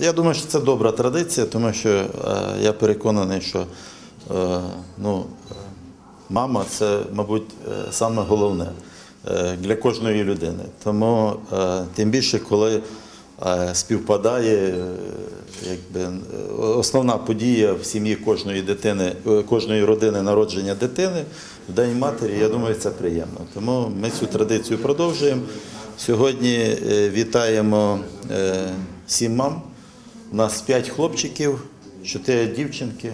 Я думаю, що це добра традиція, тому що е, я переконаний, що е, ну, мама це, мабуть, е, саме головне для кожної людини. Тому тим більше, коли співпадає якби, основна подія в сім'ї кожної дитини, кожної родини народження дитини в День матері, я думаю, це приємно. Тому ми цю традицію продовжуємо. Сьогодні вітаємо сім мам. У нас п'ять хлопчиків, чотири дівчинки.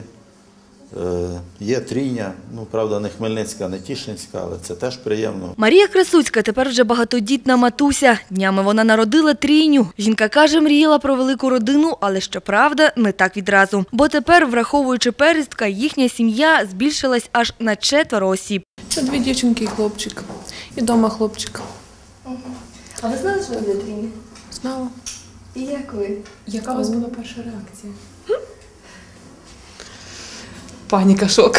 Е, Є трійня, ну правда, не Хмельницька, не Тішинська, але це теж приємно. Марія Красуцька тепер вже багатодітна матуся. Днями вона народила трійню. Жінка каже, мріяла про велику родину, але щоправда, не так відразу. Бо тепер, враховуючи перестка, їхня сім'я збільшилась аж на четверо осіб. Це дві дівчинки і хлопчик. І вдома хлопчик. А ви знали, що ви трійні? Знала. І як ви? Яка у вас була перша реакція? Паніка, шок.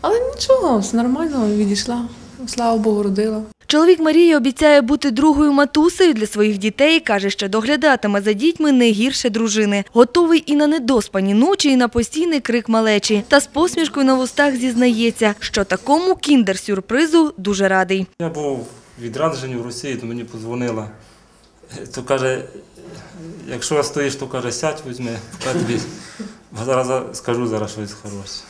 Але нічого, все нормально, відійшла. Слава Богу, родила. Чоловік Марії обіцяє бути другою матусею для своїх дітей. Каже, що доглядатиме за дітьми не гірше дружини. Готовий і на недоспані ночі, і на постійний крик малечі. Та з посмішкою на вустах зізнається, що такому кіндер-сюрпризу дуже радий. Я був відраджений в Росії, то мені подзвонила. То каже, якщо стоїш, то каже, сядь, візьми, тобі зараз скажу зараз щось хороше.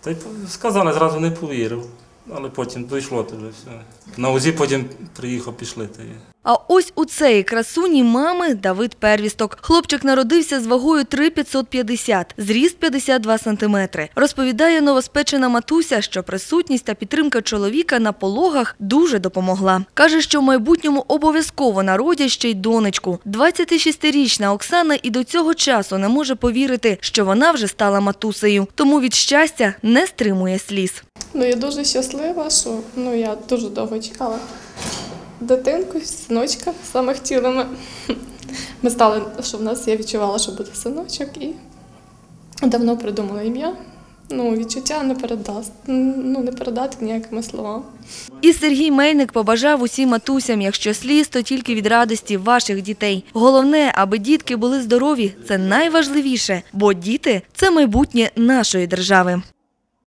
Та й сказав, зразу не повірив, але потім дійшло то вже все. На УЗІ потім приїхав, пішли. А ось у цієї красуні мами Давид Первісток. Хлопчик народився з вагою 3,550, зріст 52 сантиметри. Розповідає новоспечена матуся, що присутність та підтримка чоловіка на пологах дуже допомогла. Каже, що в майбутньому обов'язково народять ще й донечку. 26-річна Оксана і до цього часу не може повірити, що вона вже стала матусею. Тому від щастя не стримує сліз. Ну, я дуже щаслива, що ну, я дуже довго чекала дитинку, синочка, саме хотіли ми. Ми стали, що в нас я відчувала, що буде синочок, і давно придумала ім'я. Ну, відчуття не передасть, ну, не передати ніякими словами. І Сергій Мельник побажав усім матусям, якщо сліз, то тільки від радості ваших дітей. Головне, аби дітки були здорові, це найважливіше, бо діти це майбутнє нашої держави.